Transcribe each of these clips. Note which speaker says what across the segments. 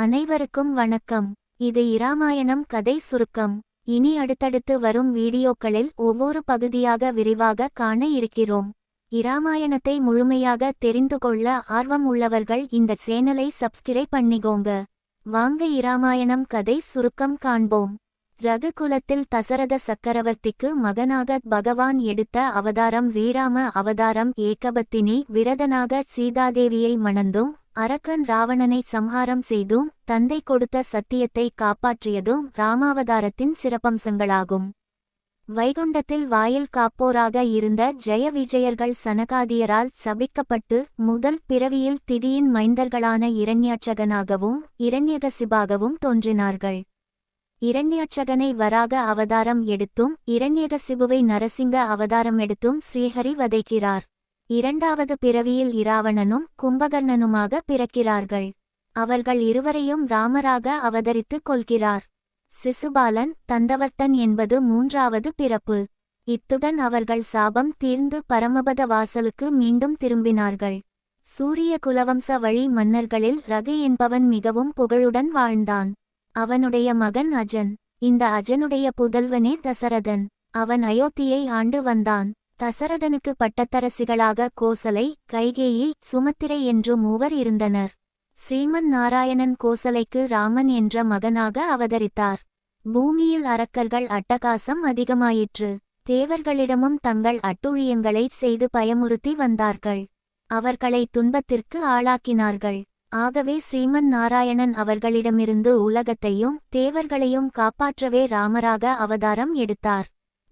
Speaker 1: அனைவருக்கும் வணக்கம். இது இராமாயணம் கதை சுருக்கம். இனி அடுத்தடுத்து வரும் வீடியோக்களில் ஒவ்வொரு பகுதியாக விரிவாக காண இருக்கிறோம். இராமாயணத்தை முழுமையாக தெரிந்து கொள்ள ஆர்வம் உள்ளவர்கள் இந்த சேனலை சப்ஸ்கிரைப் பண்ணிக்கோங்க. வாங்க இராமாயணம் கதை சுருக்கம் காண்போம். ரகுகுலத்தில் தசரத சக்கரவர்த்திக்கு மகனாக பகவான் எடுத்த அவதாரம் வீராம அவதாரம் ஏகபத்தினி விரதனாக சீதாதேவியை மணந்தும் அரக்கன் ராவணனை சம்ஹாரம் செய்தும் தந்தை கொடுத்த சத்தியத்தை காப்பாற்றியதும் ராமாவதாரத்தின் சிறப்பம்சங்களாகும். வைகுண்டத்தில் வாயில் காப்போராக இருந்த ஜெய விஜயர்கள் சனகாதியரால் சபிக்கப்பட்டு முதல் பிறவியில் திதியின் மைந்தர்களான இரண்யாட்சகனாகவும் இரண்யகசிபாகவும் தோன்றினார்கள். இரண்யாட்சகனை வராக அவதாரம் எடுத்தும் இரண்யகசிபுவை நரசிங்க அவதாரம் எடுத்தும் ஸ்ரீஹரி வதைக்கிறார். இரண்டாவது பிறவியில் இராவணனும் கும்பகர்ணனுமாக பிறக்கிறார்கள். அவர்கள் இருவரையும் ராமராக அவதரித்துக் கொள்கிறார். சிசுபாலன் தந்தவர்த்தன் என்பது மூன்றாவது பிறப்பு. இத்துடன் அவர்கள் சாபம் தீர்ந்து பரமபத வாசலுக்கு மீண்டும் திரும்பினார்கள். சூரிய குலவம்ச வழி மன்னர்களில் ரகு என்பவன் மிகவும் புகழுடன் வாழ்ந்தான். அவனுடைய மகன் அஜன். இந்த அஜனுடைய புதல்வனே தசரதன். அவன் அயோத்தியை ஆண்டு வந்தான். தசரதனுக்கு பட்டத்தரசிகளாக கோசலை கைகேயி சுமத்திரை என்று மூவர் இருந்தனர். ஸ்ரீமன் நாராயணன் கோசலைக்கு ராமன் என்ற மகனாக அவதரித்தார். பூமியில் அரக்கர்கள் அட்டகாசம் அதிகமாயிற்று. தேவர்களிடமும் தங்கள் அட்டுழியங்களை செய்து பயமுறுத்தி வந்தார்கள். அவர்களை துன்பத்திற்கு ஆளாக்கினார்கள். ஆகவே ஸ்ரீமன் நாராயணன் அவர்களிடமிருந்து உலகத்தையும் தேவர்களையும் காப்பாற்றவே ராமராக அவதாரம் எடுத்தார்.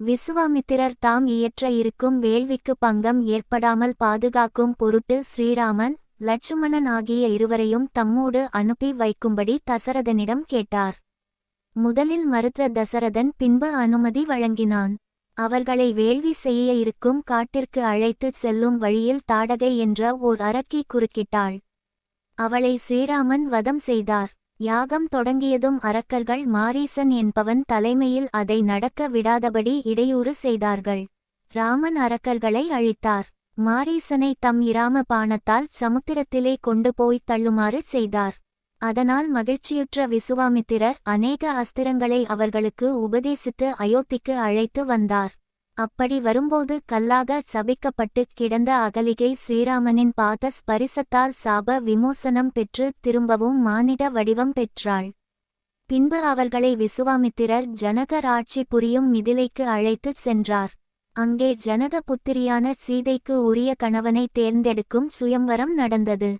Speaker 1: விசுவாமித்திரர் தாம் இயற்ற இருக்கும் வேள்விக்கு பங்கம் ஏற்படாமல் பாதுகாக்கும் பொருட்டு ஸ்ரீராமன் லட்சுமணன் ஆகிய இருவரையும் தம்மோடு அனுப்பி வைக்கும்படி தசரதனிடம் கேட்டார். முதலில் மறுத்த தசரதன் பின்பு அனுமதி வழங்கினான். அவர்களை வேள்வி செய்ய இருக்கும் காட்டிற்கு அழைத்துச் செல்லும் வழியில் தாடகை என்ற ஓர் அரக்கி குறுக்கிட்டாள். அவளை ஸ்ரீராமன் வதம் செய்தார். யாகம் தொடங்கியதும் அரக்கர்கள் மாரீசன் என்பவன் தலைமையில் அதை நடக்க விடாதபடி இடையூறு செய்தார்கள். ராமன் அரக்கர்களை அழித்தார். மாரீசனை தம் இராம பானத்தால் சமுத்திரத்திலே கொண்டு போய்த் தள்ளுமாறு செய்தார். அதனால் மகிழ்ச்சியுற்ற விசுவாமித்திரர் அநேக அஸ்திரங்களை அவர்களுக்கு உபதேசித்து அயோத்திக்கு அழைத்து வந்தார். அப்படி வரும்போது கல்லாக சபிக்கப்பட்டு கிடந்த அகலிகை ஸ்ரீராமனின் பாத ஸ்பரிசத்தால் சாப விமோசனம் பெற்று திரும்பவும் மானிட வடிவம் பெற்றாள். பின்பு அவர்களை விசுவாமித்திரர் ஜனகராட்சி புரியும் மிதிலைக்கு அழைத்துச் சென்றார். அங்கே ஜனக புத்திரியான சீதைக்கு உரிய கணவனை தேர்ந்தெடுக்கும் சுயம்வரம் நடந்தது.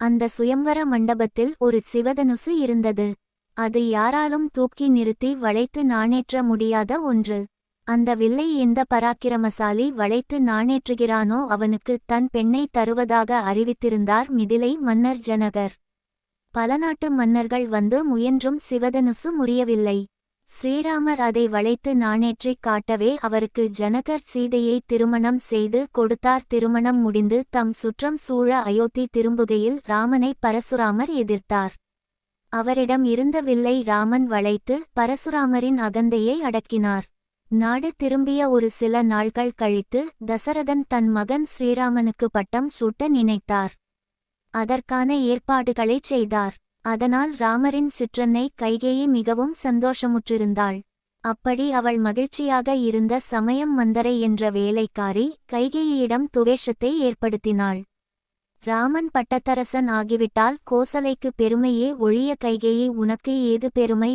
Speaker 1: அந்த சுயம்வர மண்டபத்தில் ஒரு சிவதனுசு இருந்தது. அது யாராலும் தூக்கி நிறுத்தி வளைத்து நாணேற்ற முடியாத ஒன்று. அந்த வில்லை எந்த பராக்கிரமசாலி வளைத்து நாணேற்றுகிறானோ அவனுக்கு தன் பெண்ணை தருவதாக அறிவித்திருந்தார் மிதிலை மன்னர் ஜனகர். பல நாட்டு மன்னர்கள் வந்து முயன்றும் சிவதனுசு முறியவில்லை. ஸ்ரீராமர் அதை வளைத்து நாணேற்றிக் காட்டவே அவருக்கு ஜனகர் சீதையை திருமணம் செய்து கொடுத்தார். திருமணம் முடிந்து தம் சுற்றம் சூழ அயோத்தி திரும்புகையில் ராமனை பரசுராமர் எதிர்த்தார். அவரிடம் இருந்த வில்லை ராமன் வளைத்து பரசுராமரின் அகந்தையை அடக்கினார். நாடு திரும்பிய ஒரு சில நாள்கள் கழித்து தசரதன் தன் மகன் ஸ்ரீராமனுக்கு பட்டம் சூட்ட நினைத்தார். அதற்கான ஏற்பாடுகளைச் செய்தார். அதனால் ராமரின் சிற்றன்னை கைகேயி மிகவும் சந்தோஷமுற்றிருந்தாள். அப்படி அவள் மகிழ்ச்சியாக இருந்த சமயம் மந்தரை என்ற வேலைக்காரி கைகேயியிடம் துவேஷத்தை ஏற்படுத்தினாள். ராமன் பட்டத்தரசன் ஆகிவிட்டால் கோசலைக்கு பெருமையே ஒழிய கைகேயி உனக்கு ஏது பெருமை?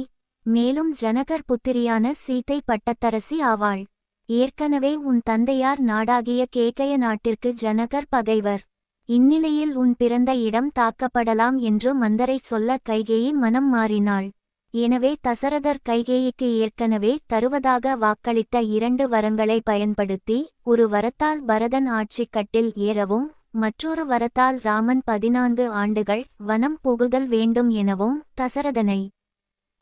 Speaker 1: மேலும் ஜனகர் புத்திரியான சீத்தை பட்டத்தரசி ஆவாள். ஏற்கனவே உன் தந்தையார் நாடாகிய கேகய நாட்டிற்கு ஜனகர் பகைவர். இந்நிலையில் உன் பிறந்த இடம் தாக்கப்படலாம் என்று மந்தரை சொல்ல கைகேயி மனம் மாறினாள். எனவே தசரதர் கைகேயிக்கு ஏற்கனவே தருவதாக வாக்களித்த இரண்டு வரங்களை பயன்படுத்தி ஒரு வரத்தால் பரதன் ஆட்சிக் கட்டில் ஏறவும் மற்றொரு வரத்தால் ராமன் பதினான்கு ஆண்டுகள் வனம் புகுதல் வேண்டும் எனவும் தசரதனை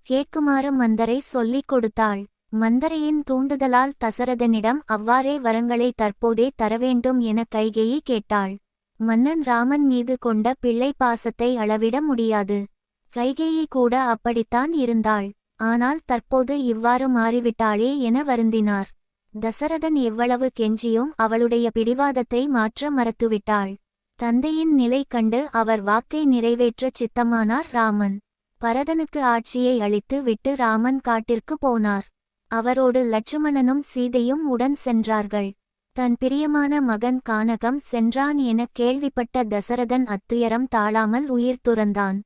Speaker 1: கேட்குமாறு மந்தரை சொல்லிக் கொடுத்தாள். மந்தரையின் தூண்டுதலால் தசரதனிடம் அவ்வாறே வரங்களை தற்போதே தரவேண்டும் என கைகேயி கேட்டாள். மன்னன் ராமன் மீது கொண்ட பிள்ளை பாசத்தை அளவிட முடியாது. கைகேயி கூட அப்படித்தான் இருந்தாள். ஆனால் தற்போது இவ்வாறு மாறிவிட்டாளே என வருந்தினார். தசரதன் எவ்வளவு கெஞ்சியும் அவளுடைய பிடிவாதத்தை மாற்ற மறத்துவிட்டாள். தந்தையின் நிலை கண்டு அவர் வாக்கை நிறைவேற்றச் சித்தமானார் ராமன். பரதனுக்கு ஆட்சியை அளித்து விட்டு ராமன் காட்டிற்கு போனார். அவரோடு லட்சுமணனும் சீதையும் உடன் சென்றார்கள். தன் பிரியமான மகன் கானகம் சென்றான் எனக் கேள்விப்பட்ட தசரதன் அத்துயரம் தாழாமல் உயிர் துறந்தான்.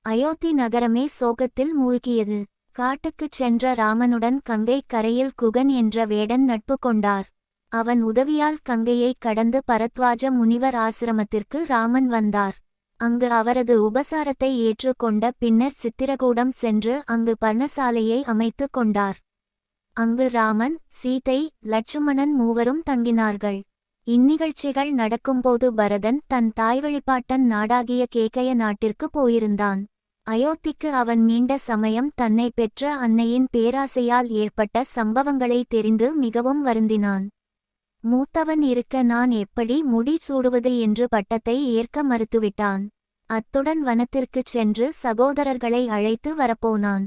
Speaker 1: அயோத்தி நகரமே சோகத்தில் மூழ்கியது. காட்டுக்குச் சென்ற ராமனுடன் கங்கை கரையில் குகன் என்ற வேடன் நட்பு கொண்டார். அவன் உதவியால் கங்கையை கடந்து பரத்வாஜ முனிவர் ஆசிரமத்திற்கு ராமன் வந்தார். அங்கு அவரது உபசாரத்தை ஏற்றுக்கொண்ட பின்னர் சித்திரகூடம் சென்று அங்கு பர்ணசாலையை அமைத்துக் கொண்டார். அங்கு ராமன் சீதை லட்சுமணன் மூவரும் தங்கினார்கள். இந்நிகழ்ச்சிகள் நடக்கும்போது பரதன் தன் தாய் வழிபாட்டன் நாடாகிய கேகய நாட்டிற்கு போயிருந்தான். அயோத்திக்கு அவன் மீண்ட சமயம் தன்னை பெற்ற அன்னையின் பேராசையால் ஏற்பட்ட சம்பவங்களை தெரிந்து மிகவும் வருந்தினான். மூத்தவன் இருக்க நான் எப்படி முடி சூடுவது? என்று பட்டத்தை ஏற்க மறுத்துவிட்டான். அத்துடன் வனத்திற்குச் சென்று சகோதரர்களை அழைத்து வரப்போனான்.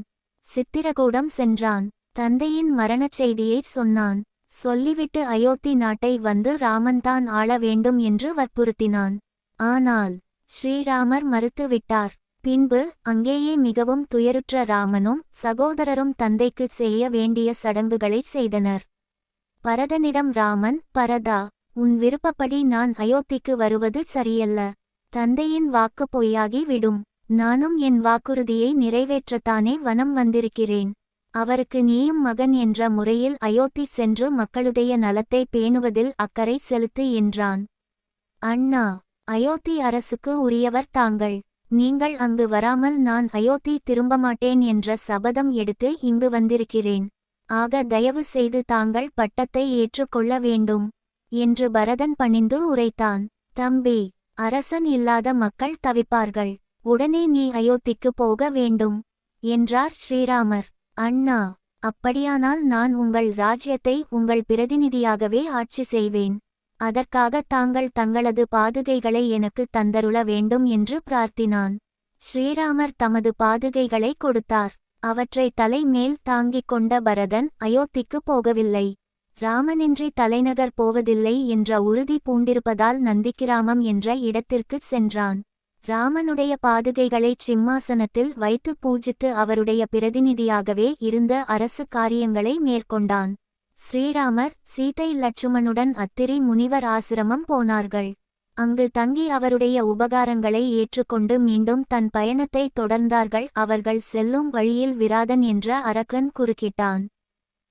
Speaker 1: சித்திரகூடம் சென்றான். தந்தையின் மரணச் செய்தியைச் சொன்னான். சொல்லிவிட்டு அயோத்தி நாட்டை வந்து ராமன்தான் ஆள வேண்டும் என்று வற்புறுத்தினான். ஆனால் ஸ்ரீராமர் மறுத்துவிட்டார் பின்பு அங்கேயே மிகவும் துயருற்ற ராமனும் சகோதரரும் தந்தைக்குச் செய்ய வேண்டிய சடங்குகளைச் செய்தனர். பரதனிடம் ராமன் பரதா உன் விருப்பப்படி நான் அயோத்திக்கு வருவது சரியல்ல. தந்தையின் வாக்கு பொய்யாகி விடும். நானும் என் வாக்குறுதியை நிறைவேற்றத்தானே வனம் வந்திருக்கிறேன். அவருக்கு நீயும் மகன் என்ற முறையில் அயோத்தி சென்று மக்களுடைய நலத்தை பேணுவதில் அக்கறை செலுத்து என்றான். அண்ணா அயோத்தி அரசுக்கு உரியவர் தாங்கள். நீங்கள் அங்கு வராமல் நான் அயோத்தி திரும்ப மாட்டேன் என்ற சபதம் எடுத்து இங்கு வந்திருக்கிறேன். ஆக தயவு செய்து தாங்கள் பட்டத்தை ஏற்றுக்கொள்ள வேண்டும். என்று பரதன் பணிந்து உரைத்தான். தம்பி அரசன் இல்லாத மக்கள் தவிப்பார்கள். உடனே நீ அயோத்திக்கு போக வேண்டும் என்றார் ஸ்ரீராமர். அண்ணா அப்படியானால் நான் உங்கள் ராஜ்யத்தை உங்கள் பிரதிநிதியாகவே ஆட்சி செய்வேன். அதற்காக தாங்கள் தங்களது பாதுகைகளை எனக்கு தந்தருள வேண்டும் என்று பிரார்த்தினான். ஸ்ரீராமர் தமது பாதுகைகளை கொடுத்தார். அவற்றை தலை மேல் தாங்கிக் கொண்ட பரதன் அயோத்திக்கு போகவில்லை. ராமனின்றி தலைநகர் போவதில்லை என்ற உறுதி பூண்டிருப்பதால் நந்திக்கிராமம் என்ற இடத்திற்குச் சென்றான். ராமனுடைய பாதுகைகளை சிம்மாசனத்தில் வைத்து பூஜித்து அவருடைய பிரதிநிதியாகவே இருந்த அரசு காரியங்களை மேற்கொண்டான். ஸ்ரீராமர் சீதை லட்சுமணுடன் அத்திரி முனிவர் ஆசிரமம் போனார்கள். அங்கு தங்கி அவருடைய உபகாரங்களை ஏற்றுக்கொண்டு மீண்டும் தன் பயணத்தை தொடர்ந்தார்கள். அவர்கள் செல்லும் வழியில் விராதன் என்ற அரக்கன் குறுக்கிட்டான்.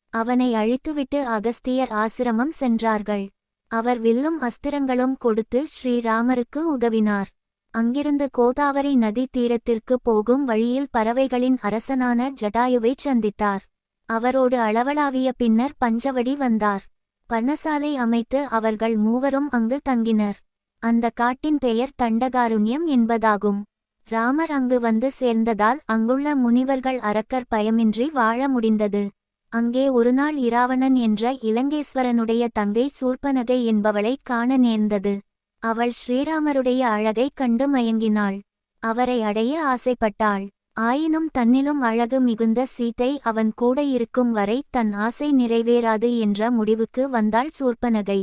Speaker 1: அவனை அழித்துவிட்டு அகஸ்தியர் ஆசிரமம் சென்றார்கள். அவர் வில்லும் அஸ்திரங்களும் கொடுத்து ஸ்ரீராமருக்கு உதவினார். அங்கிருந்து கோதாவரி நதி தீரத்திற்கு போகும் வழியில் பறவைகளின் அரசனான ஜடாயுவைச் சந்தித்தார். அவரோடு அளவளாவிய பின்னர் பஞ்சவடி வந்தார். பர்ணசாலை அமைத்து அவர்கள் மூவரும் அங்கு தங்கினர். அந்த காட்டின் பெயர் தண்டகாருண்யம் என்பதாகும். ராமர் அங்கு வந்து சேர்ந்ததால் அங்குள்ள முனிவர்கள் அரக்கர் பயமின்றி வாழ முடிந்தது. அங்கே ஒருநாள் இராவணன் என்ற இலங்கேஸ்வரனுடைய தங்கை சூர்பனகை என்பவளை காண நேர்ந்தது. அவள் ஸ்ரீராமருடைய அழகைக் கண்டு மயங்கினாள். அவரை அடைய ஆசைப்பட்டாள். ஆயினும் தன்னிலும் அழகு மிகுந்த சீத்தை அவன் கூட இருக்கும் வரை தன் ஆசை நிறைவேறாது என்ற முடிவுக்கு வந்தாள் சூர்பனகை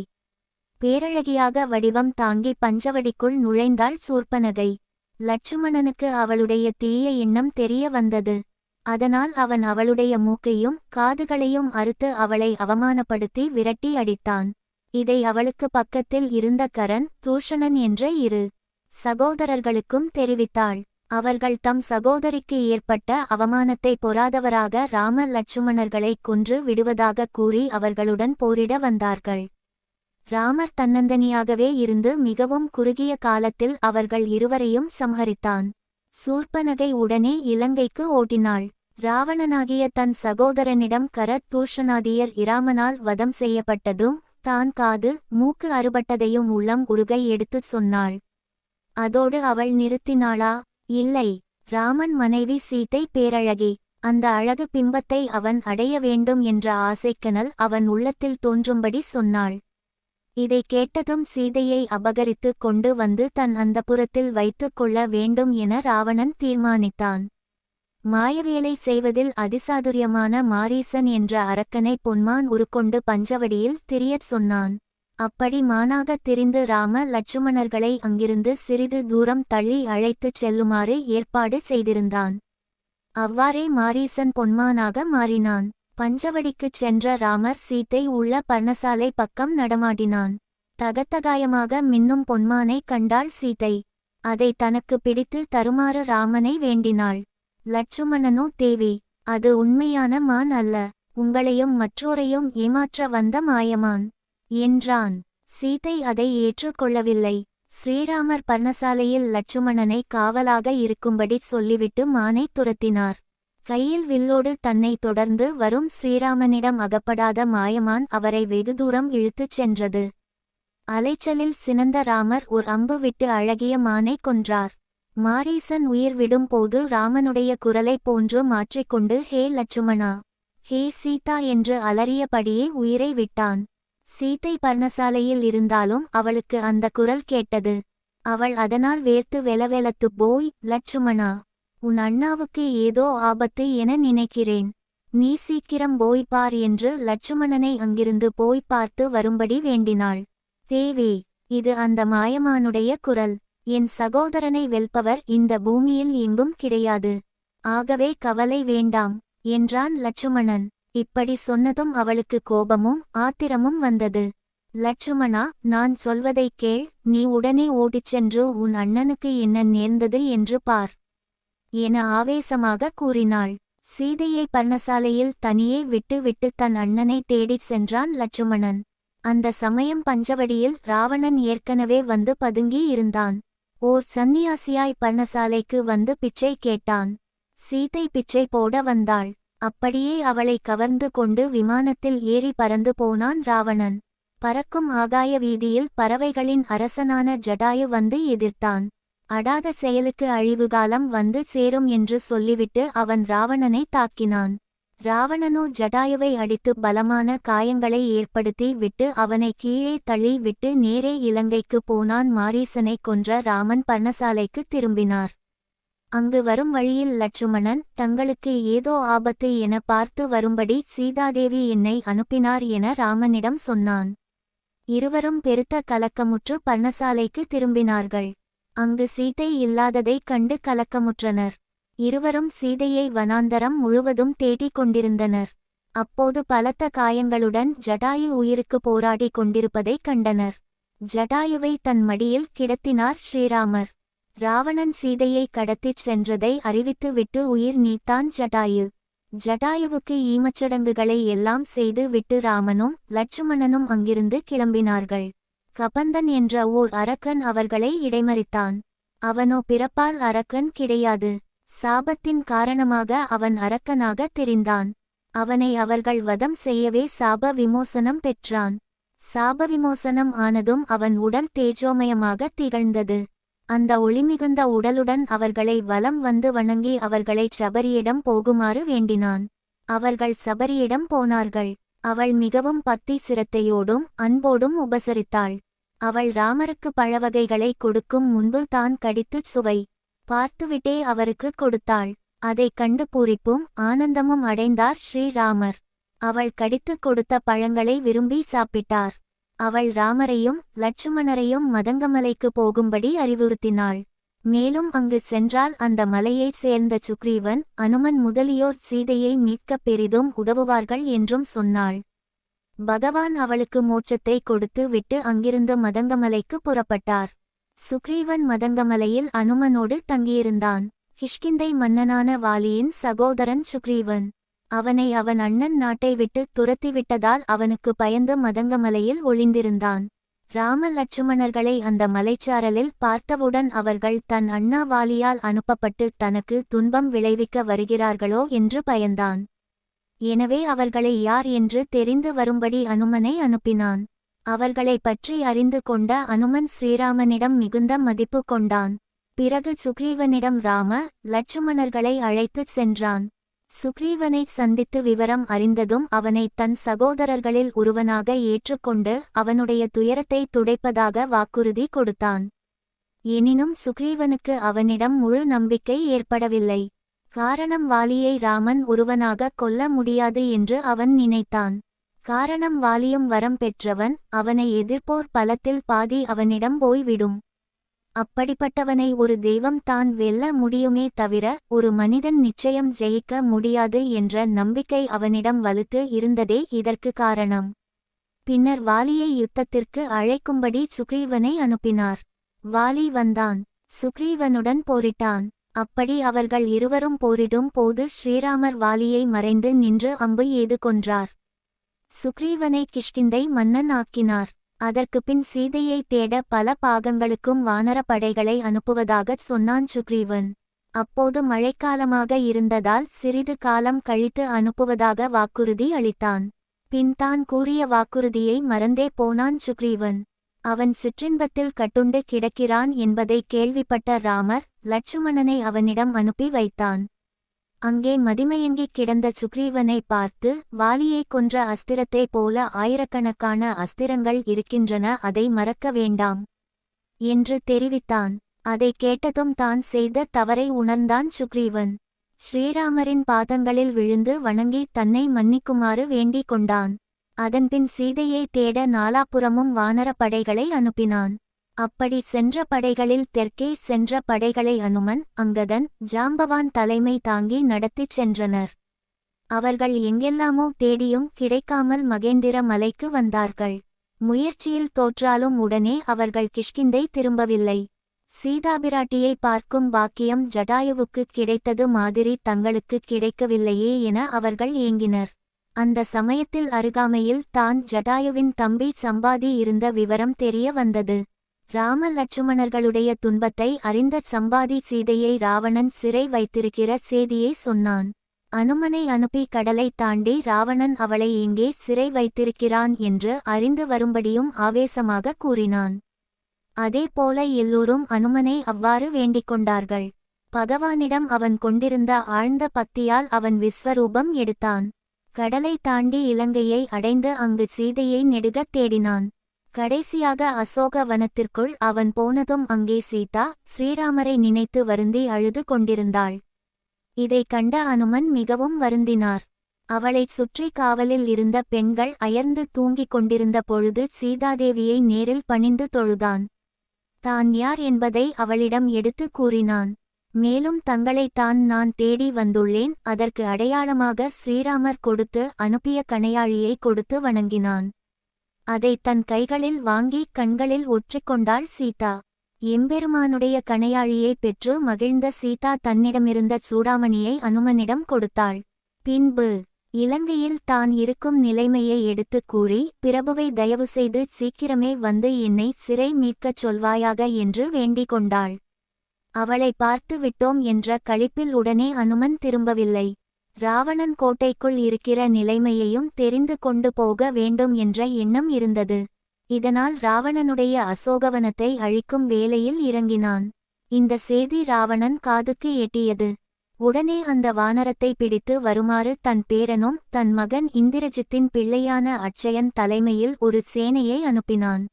Speaker 1: பேரழகியாக வடிவம் தாங்கி பஞ்சவடிக்குள் நுழைந்தாள் சூர்பனகை லட்சுமணனுக்கு அவளுடைய தீய எண்ணம் தெரிய வந்தது. அதனால் அவன் அவளுடைய மூக்கையும் காதுகளையும் அறுத்து அவளை அவமானப்படுத்தி விரட்டி அடித்தான். இதை அவளுக்கு பக்கத்தில் இருந்த கரண் தூஷணன் என்ற இரு சகோதரர்களுக்கும் தெரிவித்தாள். அவர்கள் தம் சகோதரிக்கு ஏற்பட்ட அவமானத்தை பொறாதவராக ராம லட்சுமணர்களைக் கொன்று விடுவதாக கூறி அவர்களுடன் போரிட வந்தார்கள். ராமர் தன்னந்தனியாகவே இருந்து மிகவும் குறுகிய காலத்தில் அவர்கள் இருவரையும் சம்ஹரித்தான். சூர்பனகை உடனே இலங்கைக்கு ஓட்டினாள். ராவணனாகிய தன் சகோதரனிடம் கரத் தூஷணாதியர் இராமனால் வதம் செய்யப்பட்டதும் தான் காது மூக்கு அறுபட்டதையும் உள்ளம் உருகை எடுத்துச் சொன்னாள். அதோடு அவள் நிறுத்தினாளா? இல்லை. ராமன் மனைவி சீத்தை பேரழகி அந்த அழகு பிம்பத்தை அவன் அடைய வேண்டும் என்ற ஆசைக்கனல் அவன் உள்ளத்தில் தோன்றும்படி சொன்னாள். இதை கேட்டதும் சீதையை அபகரித்து கொண்டு வந்து தன் அந்தப்புறத்தில் வைத்துக் கொள்ள வேண்டும் என ராவணன் தீர்மானித்தான். மாயவேலை செய்வதில் அதிசாதுரியமான மாரீசன் என்ற அரக்கனை பொன்மான் உருக்கொண்டு பஞ்சவடியில் திரியச் சொன்னான். அப்படி மானாகத் திரிந்து ராம லட்சுமணர்களை அங்கிருந்து சிறிது தூரம் தள்ளி அழைத்துச் செல்லுமாறு ஏற்பாடு செய்திருந்தான். அவ்வாறே மாரீசன் பொன்மானாக மாறினான். பஞ்சவடிக்குச் சென்ற ராமர் சீத்தை உள்ள பர்ணசாலை பக்கம் நடமாடினான். தகத்தகாயமாக மின்னும் பொன்மானை கண்டாள் சீதை அதை தனக்கு பிடித்து தருமாறு ராமனை வேண்டினாள். லட்சுமணனோ தேவி அது உண்மையான மான் அல்ல. உங்களையும் மற்றோரையும் ஏமாற்ற வந்த மாயமான் என்றான். சீதை அதை ஏற்றுக்கொள்ளவில்லை ஸ்ரீராமர் பர்ணசாலையில் லட்சுமணனை காவலாக இருக்கும்படி சொல்லிவிட்டு மானை துரத்தினார். கையில் வில்லோடு தன்னை தொடர்ந்து வரும் ஸ்ரீராமனிடம் அகப்படாத மாயமான் அவரை வெகு தூரம் இழுத்துச் சென்றது. அலைச்சலில் சினந்த ராமர் ஒரு அம்பு விட்டு அழகிய மானை கொன்றார். மாரீசன் உயிர் விடும் போது ராமனுடைய குரலைப் போன்று மாற்றிக்கொண்டு ஹே லட்சுமணா! ஹே சீதா! என்று அலறியபடியே உயிரை விட்டான். சீதை பர்ணசாலையில் இருந்தாலும் அவளுக்கு அந்த குரல் கேட்டது. அவள் அதனால் வேர்த்து வெலவெலத்து போய் லட்சுமணா! உன் அண்ணாவுக்கு ஏதோ ஆபத்து என நினைக்கிறேன். நீ சீக்கிரம் போய்ப்பார் பார் என்று லட்சுமணனை அங்கிருந்து போய் பார்த்து வரும்படி வேண்டினாள். தேவி இது அந்த மாயமானுடைய குரல். என் சகோதரனை வெல்பவர் இந்த பூமியில் எங்கும் கிடையாது. ஆகவே கவலை வேண்டாம் என்றான் லட்சுமணன். இப்படி சொன்னதும் அவளுக்கு கோபமும் ஆத்திரமும் வந்தது. லட்சுமணா நான் சொல்வதைக் கேள். நீ உடனே ஓடிச் சென்று உன் அண்ணனுக்கு என்ன நேர்ந்தது என்று பார். என ஆவேசமாக கூறினாள். சீதையை பர்ணசாலையில் தனியே விட்டு விட்டு தன் அண்ணனை தேடிச் சென்றான் லட்சுமணன். அந்த சமயம் பஞ்சவடியில் ராவணன் ஏற்கனவே வந்து பதுங்கி இருந்தான். ஓர் சந்நியாசியாய் பர்ணசாலைக்கு வந்து பிச்சை கேட்டான். சீதை பிச்சை போட வந்தாள். அப்படியே அவளை கவர்ந்து கொண்டு விமானத்தில் ஏறி பறந்து போனான் ராவணன். பறக்கும் ஆகாய வீதியில் பறவைகளின் அரசனான ஜடாயு வந்து எதிர்த்தான். அடாத செயலுக்கு அழிவுகாலம் வந்து சேரும் என்று சொல்லிவிட்டு அவன் ராவணனை தாக்கினான். ராவணனோ ஜடாயுவை அடித்து பலமான காயங்களை ஏற்படுத்தி விட்டு அவனை கீழே தள்ளி விட்டு நேரே இலங்கைக்கு போனான் மாரீசனை கொன்ற ராமன் பர்ணசாலைக்கு திரும்பினார். அங்கு வரும் வழியில் லட்சுமணன் தங்களுக்கு ஏதோ ஆபத்து என பார்த்து வரும்படி சீதாதேவி என்னை அனுப்பினார் என ராமனிடம் சொன்னான். இருவரும் பெருத்த கலக்கமுற்று பர்ணசாலைக்கு திரும்பினார்கள். அங்கு சீதை இல்லாததைக் கண்டு கலக்கமுற்றனர். இருவரும் சீதையை வனாந்தரம் முழுவதும் தேடிக் கொண்டிருந்தனர். அப்போது பலத்த காயங்களுடன் ஜடாயு உயிருக்கு போராடி கொண்டிருப்பதைக் கண்டனர். ஜடாயுவை தன் மடியில் கிடத்தினார் ஸ்ரீராமர். ராவணன் சீதையை கடத்திச் சென்றதை அறிவித்து விட்டு உயிர் நீத்தான் ஜடாயு. ஜடாயுவுக்கு ஈமச்சடங்குகளை எல்லாம் செய்து விட்டு ராமனும் லட்சுமணனும் அங்கிருந்து கிளம்பினார்கள். கபந்தன் என்ற ஓர் அரக்கன் அவர்களை இடைமறித்தான். அவனோ பிறப்பால் அரக்கன் கிடையாது. சாபத்தின் காரணமாக அவன் அரக்கனாக தெரிந்தான். அவனை அவர்கள் வதம் செய்யவே சாப விமோசனம் பெற்றான். சாப விமோசனம் ஆனதும் அவன் உடல் தேஜோமயமாக திகழ்ந்தது. அந்த ஒளிமிகுந்த உடலுடன் அவர்களை வலம் வந்து வணங்கி அவர்களை சபரியிடம் போகுமாறு வேண்டினான். அவர்கள் சபரியிடம் போனார்கள். அவள் மிகவும் பக்தி சிரத்தையோடும் அன்போடும் உபசரித்தாள். அவள் ராமருக்கு பழவகைகளை கொடுக்கும் முன்பு தான் கடித்துச் சுவை பார்த்துவிட்டே அவருக்கு கொடுத்தாள். அதைக் கண்டு பூரிப்பும் ஆனந்தமும் அடைந்தார் ஸ்ரீராமர் அவள் கடித்துக் கொடுத்த பழங்களை விரும்பி சாப்பிட்டார். அவள் ராமரையும் லட்சுமணரையும் மதங்கமலைக்கு போகும்படி அறிவுறுத்தினாள். மேலும் அங்கு சென்றால் அந்த மலையைச் சேர்ந்த சுக்ரீவன் அனுமன் முதலியோர் சீதையை மீட்கப் பெரிதும் உதவுவார்கள் என்றும் சொன்னாள். பகவான் அவளுக்கு மோட்சத்தை கொடுத்து விட்டு அங்கிருந்து மதங்கமலைக்கு புறப்பட்டார். சுக்ரீவன் மதங்கமலையில் அனுமனோடு தங்கியிருந்தான். கிஷ்கிந்தை மன்னனான வாலியின் சகோதரன் சுக்ரீவன். அவனை அவன் அண்ணன் நாட்டை விட்டு துரத்திவிட்டதால் அவனுக்கு பயந்து மதங்கமலையில் ஒளிந்திருந்தான். ராம லட்சுமணர்களை அந்த மலைச்சாரலில் பார்த்தவுடன் அவர்கள் தன் அண்ணா வாலியால் அனுப்பப்பட்டு தனக்கு துன்பம் விளைவிக்க வருகிறார்களோ என்று பயந்தான். எனவே அவர்களை யார் என்று தெரிந்து வரும்படி அனுமனை அனுப்பினான். அவர்களை பற்றி அறிந்து கொண்ட அனுமன் ஸ்ரீராமனிடம் மிகுந்த மதிப்பு கொண்டான். பிறகு சுக்ரீவனிடம் ராம லட்சுமணர்களை அழைத்துச் சென்றான். சுக்ரீவனை சந்தித்து விவரம் அறிந்ததும் அவனை தன் சகோதரர்களில் ஒருவனாக ஏற்றுக்கொண்டு அவனுடைய துயரத்தை துடைப்பதாக வாக்குறுதி கொடுத்தான். எனினும் சுக்ரீவனுக்கு அவனிடம் முழு நம்பிக்கை ஏற்படவில்லை. காரணம் வாலியை ராமன் ஒருவனாக கொல்ல முடியாது என்று அவன் நினைத்தான். காரணம் வாலியும் வரம் பெற்றவன் அவனை எதிர்ப்போர் பலத்தில் பாதி அவனிடம் போய்விடும். அப்படிப்பட்டவனை ஒரு தெய்வம் தான் வெல்ல முடியுமே தவிர ஒரு மனிதன் நிச்சயம் ஜெயிக்க முடியாது என்ற நம்பிக்கை அவனிடம் வலுத்து இருந்ததே இதற்கு காரணம். பின்னர் வாலியை யுத்தத்திற்கு அழைக்கும்படி சுக்ரீவனை அனுப்பினார். வாலி வந்தான். சுக்ரீவனுடன் போரிட்டான். அப்படி அவர்கள் இருவரும் போரிடும் போது ஸ்ரீராமர் வாலியை மறைந்து நின்று அம்பு ஏது கொன்றார். சுக்ரீவனை கிஷ்கிந்தை மன்னன் ஆக்கினார். அதற்கு பின் சீதையை தேட பல பாகங்களுக்கும் வானரப்படைகளை அனுப்புவதாகச் சொன்னான் சுக்ரீவன். அப்போது மழைக்காலமாக இருந்ததால் சிறிது காலம் கழித்து அனுப்புவதாக வாக்குறுதி அளித்தான். பின் தான் கூறிய வாக்குறுதியை மறந்தே போனான் சுக்ரீவன். அவன் சிற்றின்பத்தில் கட்டுண்டு கிடக்கிறான் என்பதை கேள்விப்பட்ட ராமர் லட்சுமணனை அவனிடம் அனுப்பி வைத்தான். அங்கே மதிமயங்கிக் கிடந்த சுக்ரீவனை பார்த்து வாலியைக் கொன்ற அஸ்திரத்தைப் போல ஆயிரக்கணக்கான அஸ்திரங்கள் இருக்கின்றன அதை மறக்க வேண்டாம் என்று தெரிவித்தான். அதை கேட்டதும் தான் செய்த தவறை உணர்ந்தான் சுக்ரீவன். ஸ்ரீராமரின் பாதங்களில் விழுந்து வணங்கி தன்னை மன்னிக்குமாறு வேண்டிக் கொண்டான். அதன்பின் சீதையை தேட நாலாபுறமும் வானரப்படைகளை அனுப்பினான். அப்படி சென்ற படைகளில் தெற்கே சென்ற படைகளை அனுமன் அங்கதன் ஜாம்பவான் தலைமை தாங்கி நடத்திச் சென்றனர். அவர்கள் எங்கெல்லாமோ தேடியும் கிடைக்காமல் மகேந்திர மலைக்கு வந்தார்கள். முயற்சியில் தோற்றாலும் உடனே அவர்கள் கிஷ்கிந்தை திரும்பவில்லை. சீதாபிராட்டியை பார்க்கும் பாக்கியம் ஜடாயுவுக்கு கிடைத்தது மாதிரி தங்களுக்கு கிடைக்கவில்லையே என அவர்கள் ஏங்கினர். அந்த சமயத்தில் அருகாமையில் தான் ஜடாயுவின் தம்பி சம்பாதி இருந்த விவரம் தெரிய வந்தது. ராம லட்சுமணர்களுடைய துன்பத்தை அறிந்த சம்பாதி சீதையை ராவணன் சிறை வைத்திருக்கிற செய்தியை சொன்னான். அனுமனை அனுப்பி கடலை தாண்டி ராவணன் அவளை இங்கே சிறை வைத்திருக்கிறான் என்று அறிந்து வரும்படியும் ஆவேசமாக கூறினான். அதேபோல எல்லோரும் அனுமனை அவ்வாறு வேண்டிக் கொண்டார்கள். பகவானிடம் அவன் கொண்டிருந்த ஆழ்ந்த பக்தியால் அவன் விஸ்வரூபம் எடுத்தான். கடலை தாண்டி இலங்கையை அடைந்து அங்கு சீதையை நெடுகத் தேடினான். கடைசியாக அசோக வனத்திற்குள் அவன் போனதும் அங்கே சீதா ஸ்ரீராமரை நினைத்து வருந்தி அழுது கொண்டிருந்தாள். இதைக் கண்ட அனுமன் மிகவும் வருந்தினார். அவளைச் சுற்றி காவலில் இருந்த பெண்கள் அயர்ந்து தூங்கிக் கொண்டிருந்த பொழுது சீதாதேவியை நேரில் பணிந்து தொழுதான். தான் யார் என்பதை அவளிடம் எடுத்து கூறினான். மேலும் தங்களைத்தான் நான் தேடி வந்துள்ளேன். அதற்கு அடையாளமாக ஸ்ரீராமர் கொடுத்து அனுப்பிய கணையாழியை கொடுத்து வணங்கினான். அதை தன் கைகளில் வாங்கி கண்களில் ஒற்றிக்கொண்டாள் சீதா. எம்பெருமானுடைய கணையாழியை பெற்று மகிழ்ந்த சீதா தன்னிடமிருந்த சூடாமணியை அனுமனிடம் கொடுத்தாள். பின்பு இலங்கையில் தான் இருக்கும் நிலைமையை எடுத்துக் கூறி பிரபுவை தயவு செய்து சீக்கிரமே வந்து என்னை சிறை மீட்கச் சொல்வாயாக என்று வேண்டிக் கொண்டாள். அவளை பார்த்து விட்டோம் என்ற களிப்பில் உடனே அனுமன் திரும்பவில்லை. ராவணன் கோட்டைக்குள் இருக்கிற நிலைமையையும் தெரிந்து கொண்டு போக வேண்டும் என்ற எண்ணம் இருந்தது. இதனால் ராவணனுடைய அசோகவனத்தை அழிக்கும் வேலையில் இறங்கினான். இந்த செய்தி ராவணன் காதுக்கு எட்டியது. உடனே அந்த வானரத்தை பிடித்து வருமாறு தன் பேரனும் தன் மகன் இந்திரஜித்தின் பிள்ளையான அட்சயன் தலைமையில் ஒரு சேனையை அனுப்பினான்.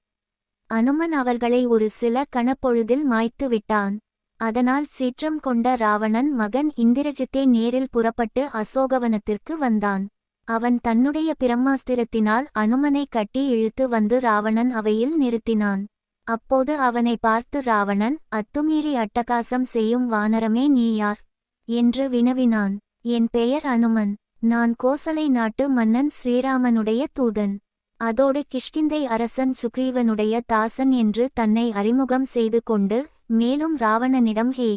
Speaker 1: அனுமன் அவர்களை ஒரு சில கணப்பொழுதில் மாய்த்து விட்டான். அதனால் சீற்றம் கொண்ட ராவணன் மகன் இந்திரஜித்தே நேரில் புறப்பட்டு அசோகவனத்திற்கு வந்தான். அவன் தன்னுடைய பிரம்மாஸ்திரத்தினால் அனுமனை கட்டி இழுத்து வந்து ராவணன் அவையில் நிறுத்தினான். அப்போது அவனை பார்த்து ராவணன் அத்துமீறி அட்டகாசம் செய்யும் வானரமே நீ யார் என்று வினவினான். என் பெயர் அனுமன். நான் கோசலை நாட்டு மன்னன் ஸ்ரீராமனுடைய தூதன். அதோடு கிஷ்கிந்தை அரசன் சுக்ரீவனுடைய தாசன் என்று தன்னை அறிமுகம் செய்து கொண்டு மேலும் ராவணனிடம் ஹே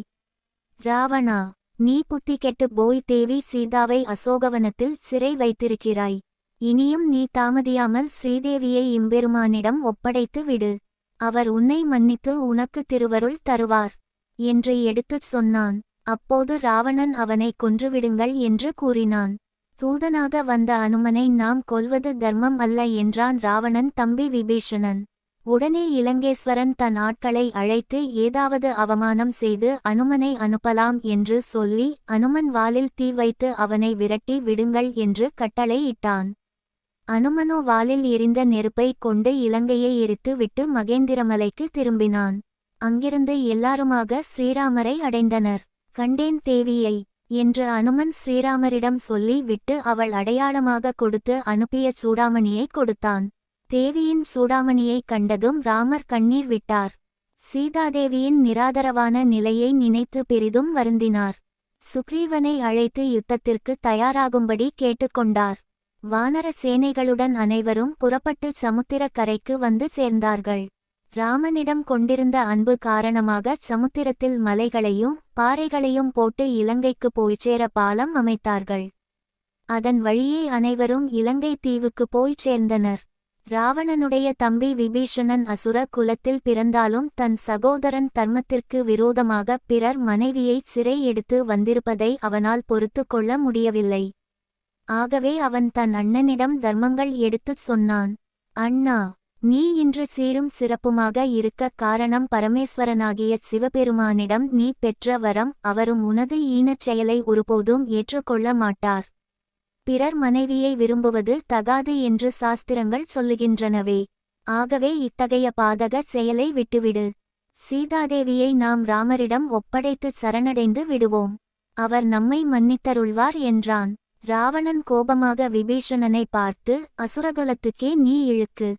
Speaker 1: ராவணா நீ புத்தி கெட்டு போய் தேவி சீதாவை அசோகவனத்தில் சிறை வைத்திருக்கிறாய். இனியும் நீ தாமதியாமல் ஸ்ரீதேவியை இம்பெருமானிடம் ஒப்படைத்து விடு. அவர் உன்னை மன்னித்து உனக்கு திருவருள் தருவார் என்று எடுத்துச் சொன்னான். அப்போது ராவணன் அவனை கொன்றுவிடுங்கள் என்று கூறினான். தூதனாக வந்த அனுமனை நாம் கொல்வது தர்மம் அல்ல என்றான் ராவணன் தம்பி விபீஷணன். உடனே இலங்கேஸ்வரன் தன் ஆட்களை அழைத்து ஏதாவது அவமானம் செய்து அனுமனை அனுப்பலாம் என்று சொல்லி அனுமன் வாலில் தீ வைத்து அவனை விரட்டி விடுங்கள் என்று கட்டளை இட்டான். அனுமனோ வாலில் எரிந்த நெருப்பை கொண்டு இலங்கையை எரித்து விட்டு மகேந்திரமலைக்கு திரும்பினான். அங்கிருந்து எல்லாருமாக ஸ்ரீராமரை அடைந்தனர். கண்டேன் தேவியை என்று அனுமன் ஸ்ரீராமரிடம் சொல்லி விட்டு அவள் அடையாளமாக கொடுத்து அனுப்பிய சூடாமணியை கொடுத்தான். தேவியின் சூடாமணியை கண்டதும் ராமர் கண்ணீர் விட்டார். சீதாதேவியின் நிராதரவான நிலையை நினைத்து பெரிதும் வருந்தினார். சுக்ரீவனை அழைத்து யுத்தத்திற்கு தயாராகும்படி கேட்டுக்கொண்டார் வானர சேனைகளுடன் அனைவரும் புறப்பட்டு சமுத்திரக் கரைக்கு வந்து சேர்ந்தார்கள். ராமனிடம் கொண்டிருந்த அன்பு காரணமாக சமுத்திரத்தில் மலைகளையும் பாறைகளையும் போட்டு இலங்கைக்கு போய்ச் சேர பாலம் அமைத்தார்கள். அதன் வழியே அனைவரும் இலங்கை தீவுக்கு போய்ச் சேர்ந்தனர். ராவணனுடைய தம்பி விபீஷணன் அசுர குலத்தில் பிறந்தாலும் தன் சகோதரன் தர்மத்திற்கு விரோதமாக பிறர் மனைவியை சிறை எடுத்து வந்திருப்பதை அவனால் பொறுத்து கொள்ள முடியவில்லை. ஆகவே அவன் தன் அண்ணனிடம் தர்மங்கள் எடுத்துச் சொன்னான். அண்ணா நீ இன்று சீரும் சிறப்புமாக இருக்க காரணம் பரமேஸ்வரனாகிய சிவபெருமானிடம் நீ பெற்ற வரம் அவரும் உனது ஈனச் செயலை ஒருபோதும் ஏற்றுக்கொள்ள மாட்டார். பிறர் மனைவியை விரும்புவது தகாது என்று சாஸ்திரங்கள் சொல்லுகின்றனவே. ஆகவே இத்தகைய பாதக செயலை விட்டுவிடு. சீதாதேவியை நாம் ராமரிடம் ஒப்படைத்து சரணடைந்து விடுவோம். அவர் நம்மை மன்னித்தருள்வார் என்றான். ராவணன் கோபமாக விபீஷணனை பார்த்து அசுரகுலத்துக்கே நீ இழுக்கு.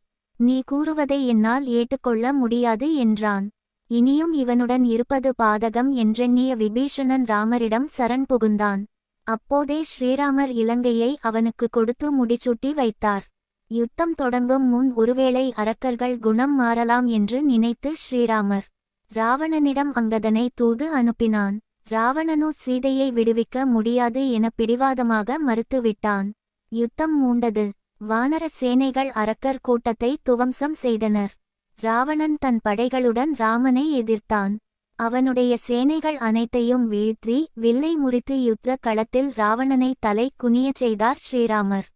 Speaker 1: நீ கூறுவதை என்னால் ஏற்றுக்கொள்ள முடியாது என்றான். இனியும் இவனுடன் இருப்பது பாதகம் என்றெண்ணிய விபீஷணன் ராமரிடம் சரண் புகுந்தான். அப்போதே ஸ்ரீராமர் இலங்கையை அவனுக்கு கொடுத்து முடிச்சூட்டி வைத்தார். யுத்தம் தொடங்கும் முன் ஒருவேளை அரக்கர்கள் குணம் மாறலாம் என்று நினைத்து ஸ்ரீராமர் ராவணனிடம் அங்கதனை தூது அனுப்பினான். ராவணனோ சீதையை விடுவிக்க முடியாது என பிடிவாதமாக மறுத்துவிட்டான். யுத்தம் மூண்டது. வானர சேனைகள் அரக்கர் கூட்டத்தை துவம்சம் செய்தனர். ராவணன் தன் படைகளுடன் ராமனை எதிர்த்தான். அவனுடைய சேனைகள் அனைத்தையும் வீழ்த்தி வில்லை முறித்து யுத்த களத்தில் ராவணனை தலை குனியச் செய்தார் ஸ்ரீராமர்.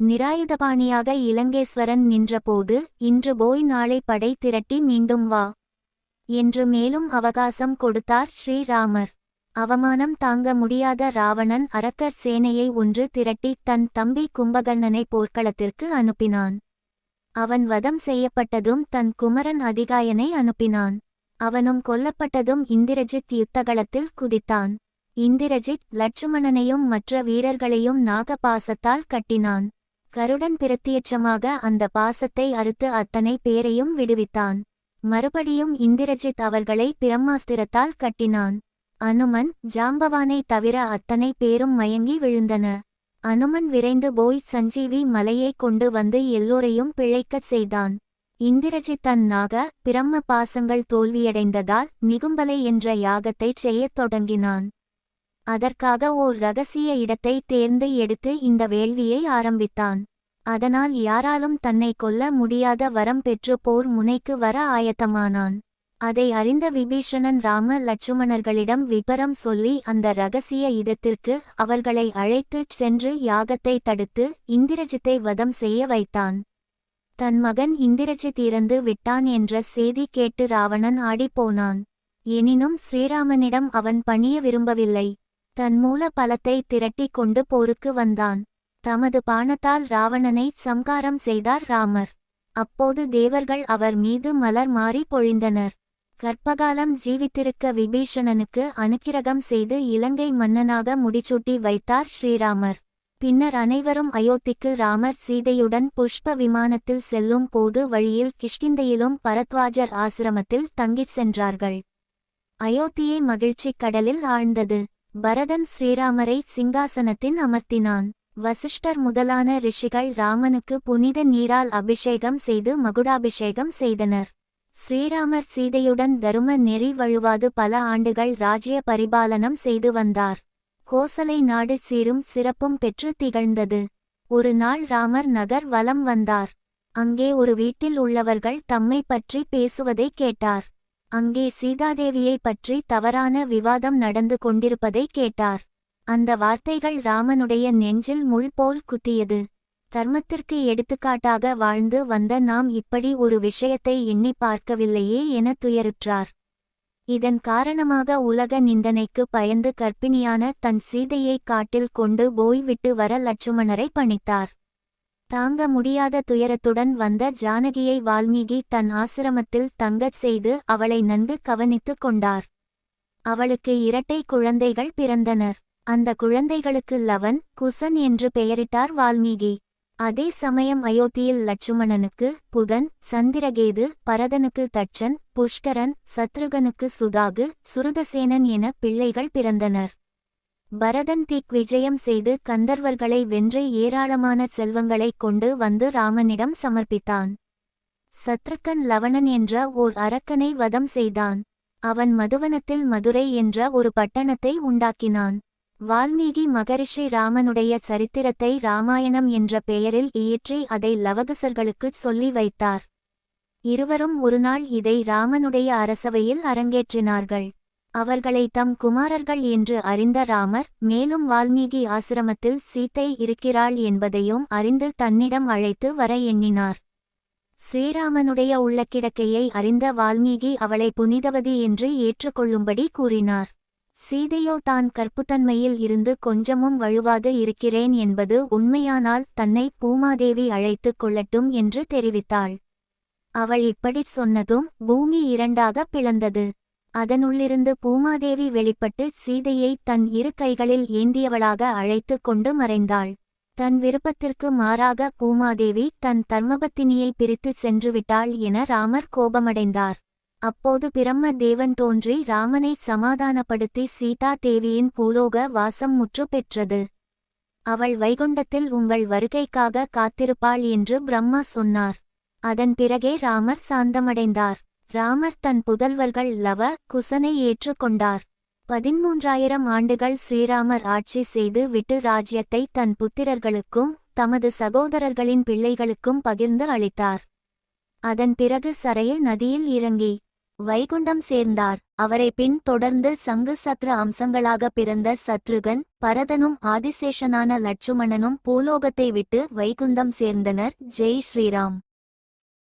Speaker 1: நிராயுதபாணியாக இலங்கேஸ்வரன் நின்றபோது இன்று போய் நாளை படை திரட்டி மீண்டும் வா என்று மேலும் அவகாசம் கொடுத்தார் ஸ்ரீராமர். அவமானம் தாங்க முடியாத ராவணன் அரக்கர் சேனையை ஒன்று திரட்டி தன் தம்பி கும்பகர்ணனை போர்க்களத்திற்கு அனுப்பினான். அவன் வதம் செய்யப்பட்டதும் தன் குமரன் அதிகாயனை அனுப்பினான். அவனும் கொல்லப்பட்டதும் இந்திரஜித் யுத்தகளத்தில் குதித்தான். இந்திரஜித் லட்சுமணனையும் மற்ற வீரர்களையும் நாகபாசத்தால் கட்டினான். கருடன் பிரத்தியட்சமாக அந்த பாசத்தை அறுத்து அத்தனை பேரையும் விடுவித்தான். மறுபடியும் இந்திரஜித் அவர்களை பிரம்மாஸ்திரத்தால் கட்டினான். அனுமன் ஜாம்பவானை தவிர அத்தனை பேரும் மயங்கி விழுந்தன. அனுமன் விரைந்து போய் சஞ்சீவி மலையைக் கொண்டு வந்து எல்லோரையும் பிழைக்கச் செய்தான். இந்திரஜித் தன் பிரம்ம பாசங்கள் தோல்வியடைந்ததால் நிகும்பலை என்ற யாகத்தைச் செய்யத் தொடங்கினான். அதற்காக ஓர் ரகசிய இடத்தை தேர்ந்து எடுத்து இந்த வேள்வியை ஆரம்பித்தான். அதனால் யாராலும் தன்னை கொல்ல முடியாத வரம் பெற்று போர் முனைக்கு வர ஆயத்தமானான். அதை அறிந்த விபீஷணன் ராம லட்சுமணர்களிடம் விபரம் சொல்லி அந்த ரகசிய இடத்திற்கு அவர்களை அழைத்துச் சென்று யாகத்தை தடுத்து இந்திரஜித்தை வதம் செய்ய வைத்தான். தன் மகன் இந்திரஜித் இறந்து விட்டான் என்ற செய்தி கேட்டு ராவணன் ஆடிப்போனான். எனினும் ஸ்ரீராமனிடம் அவன் பணிய விரும்பவில்லை. தன் மூல பலத்தை திரட்டிக் கொண்டு போருக்கு வந்தான். தமது பாணத்தால் ராவணனை சம்காரம் செய்தார் ராமர். அப்போது தேவர்கள் அவர் மீது மலர் மாறி பொழிந்தனர். கற்பகாலம் ஜீவித்திருக்க விபீஷணனுக்கு அனுக்கிரகம் செய்து இலங்கை மன்னனாக முடிச்சூட்டி வைத்தார் ஸ்ரீராமர். பின்னர் அனைவரும் அயோத்திக்கு ராமர் சீதையுடன் புஷ்ப விமானத்தில் செல்லும் போது வழியில் கிஷ்கிந்தையிலும் பரத்வாஜர் ஆசிரமத்தில் தங்கிச் சென்றார்கள். அயோத்தியை மகிழ்ச்சிக் கடலில் ஆழ்ந்தது. பரதன் ஸ்ரீராமரை சிங்காசனத்தின் அமர்த்தினான். வசிஷ்டர் முதலான ரிஷிகள் ராமனுக்கு புனித நீரால் அபிஷேகம் செய்து மகுடாபிஷேகம் செய்தனர். ஸ்ரீராமர் சீதையுடன் தரும நெறி வழுவாது பல ஆண்டுகள் ராஜ்ய பரிபாலனம் செய்து வந்தார். கோசலை நாடு சீரும் சிறப்பும் பெற்று திகழ்ந்தது. ஒரு நாள் ராமர் நகர் வலம் வந்தார். அங்கே ஒரு வீட்டில் உள்ளவர்கள் தம்மை பற்றி பேசுவதை கேட்டார். அங்கே சீதாதேவியை பற்றி தவறான விவாதம் நடந்து கொண்டிருப்பதை கேட்டார். அந்த வார்த்தைகள் ராமனுடைய நெஞ்சில் முள் போல் குத்தியது. தர்மத்திற்கு எடுத்துக்காட்டாக வாழ்ந்து வந்த நாம் இப்படி ஒரு விஷயத்தை எண்ணி பார்க்கவில்லையே என துயருற்றார். இதன் காரணமாக உலக நிந்தனைக்கு பயந்து கர்ப்பிணியான தன் சீதையை காட்டில் கொண்டு போய் விட்டு வர லட்சுமணரை பணித்தார். தாங்க முடியாத துயரத்துடன் வந்த ஜானகியை வால்மீகி தன் ஆசிரமத்தில் தங்கச் செய்து அவளை நன்கு கவனித்துக் கொண்டார். அவளுக்கு இரட்டை குழந்தைகள் பிறந்தனர். அந்த குழந்தைகளுக்கு லவன் குசன் என்று பெயரிட்டார் வால்மீகி. அதே சமயம் அயோத்தியில் லட்சுமணனுக்கு புதன் சந்திரகேது பரதனுக்கு தட்சன் புஷ்கரன் சத்ருகனுக்கு சுதாகு சுருதசேனன் என பிள்ளைகள் பிறந்தனர். பரதன் திக்விஜயம் செய்து கந்தர்வர்களை வென்று ஏராளமான செல்வங்களைக் கொண்டு வந்து ராமனிடம் சமர்ப்பித்தான். சத்ருக்கன் லவணன் என்ற ஓர் அரக்கனை வதம் செய்தான். அவன் மதுவனத்தில் மதுரை என்ற ஒரு பட்டணத்தை உண்டாக்கினான். வால்மீகி மகரிஷி ராமனுடைய சரித்திரத்தை ராமாயணம் என்ற பெயரில் இயற்றி அதை லவகசர்களுக்குச் சொல்லி வைத்தார். இருவரும் ஒருநாள் இதை ராமனுடைய அரசவையில் அரங்கேற்றினார்கள். அவர்களை தம் குமாரர்கள் என்று அறிந்த ராமர் மேலும் வால்மீகி ஆசிரமத்தில் சீத்தை இருக்கிறாள் என்பதையும் அறிந்து தன்னிடம் அழைத்து வர எண்ணினார். ஸ்ரீராமனுடைய உள்ளக்கிடக்கையை அறிந்த வால்மீகி அவளை புனிதவதி என்று ஏற்றுக்கொள்ளும்படி கூறினார். சீதையோ தான் கற்புத்தன்மையில் இருந்து கொஞ்சமும் வழுவாது இருக்கிறேன் என்பது உண்மையானால் தன்னை பூமாதேவி அழைத்துக் கொள்ளட்டும் என்று தெரிவித்தாள். அவள் இப்படிச் சொன்னதும் பூமி இரண்டாக பிளந்தது. அதனுள்ளிருந்து பூமாதேவி வெளிப்பட்டு சீதையை தன் இரு கைகளில் ஏந்தியவளாக அழைத்துக் கொண்டு மறைந்தாள். தன் விருப்பத்திற்கு மாறாக பூமாதேவி தன் தர்மபத்தினியை பிரித்துச் சென்றுவிட்டாள் என ராமர் கோபமடைந்தார். அப்போது பிரம்ம தேவன் தோன்றி ராமனை சமாதானப்படுத்தி சீதா தேவியின் பூலோக வாசம் முற்று பெற்றது. அவள் வைகுண்டத்தில் உங்கள் வருகைக்காக காத்திருப்பாள் என்று பிரம்மா சொன்னார். அதன் பிறகே ராமர் சாந்தமடைந்தார். ராமர் தன் புதல்வர்கள் லவ குசனை ஏற்றுக்கொண்டார் பதிமூன்றாயிரம் ஆண்டுகள் ஸ்ரீராமர் ஆட்சி செய்து விட்டு ராஜ்யத்தை தன் புத்திரர்களுக்கும் தமது சகோதரர்களின் பிள்ளைகளுக்கும் பகிர்ந்து அளித்தார். அதன் பிறகு சரையில் நதியில் இறங்கி வைகுண்டம் சேர்ந்தார். அவரை பின் தொடர்ந்து சங்கு சக்கர அம்சங்களாக பிறந்த சத்ருகன் பரதனும் ஆதிசேஷனான லட்சுமணனும் பூலோகத்தை விட்டு வைகுந்தம் சேர்ந்தனர். ஜெய் ஸ்ரீராம்.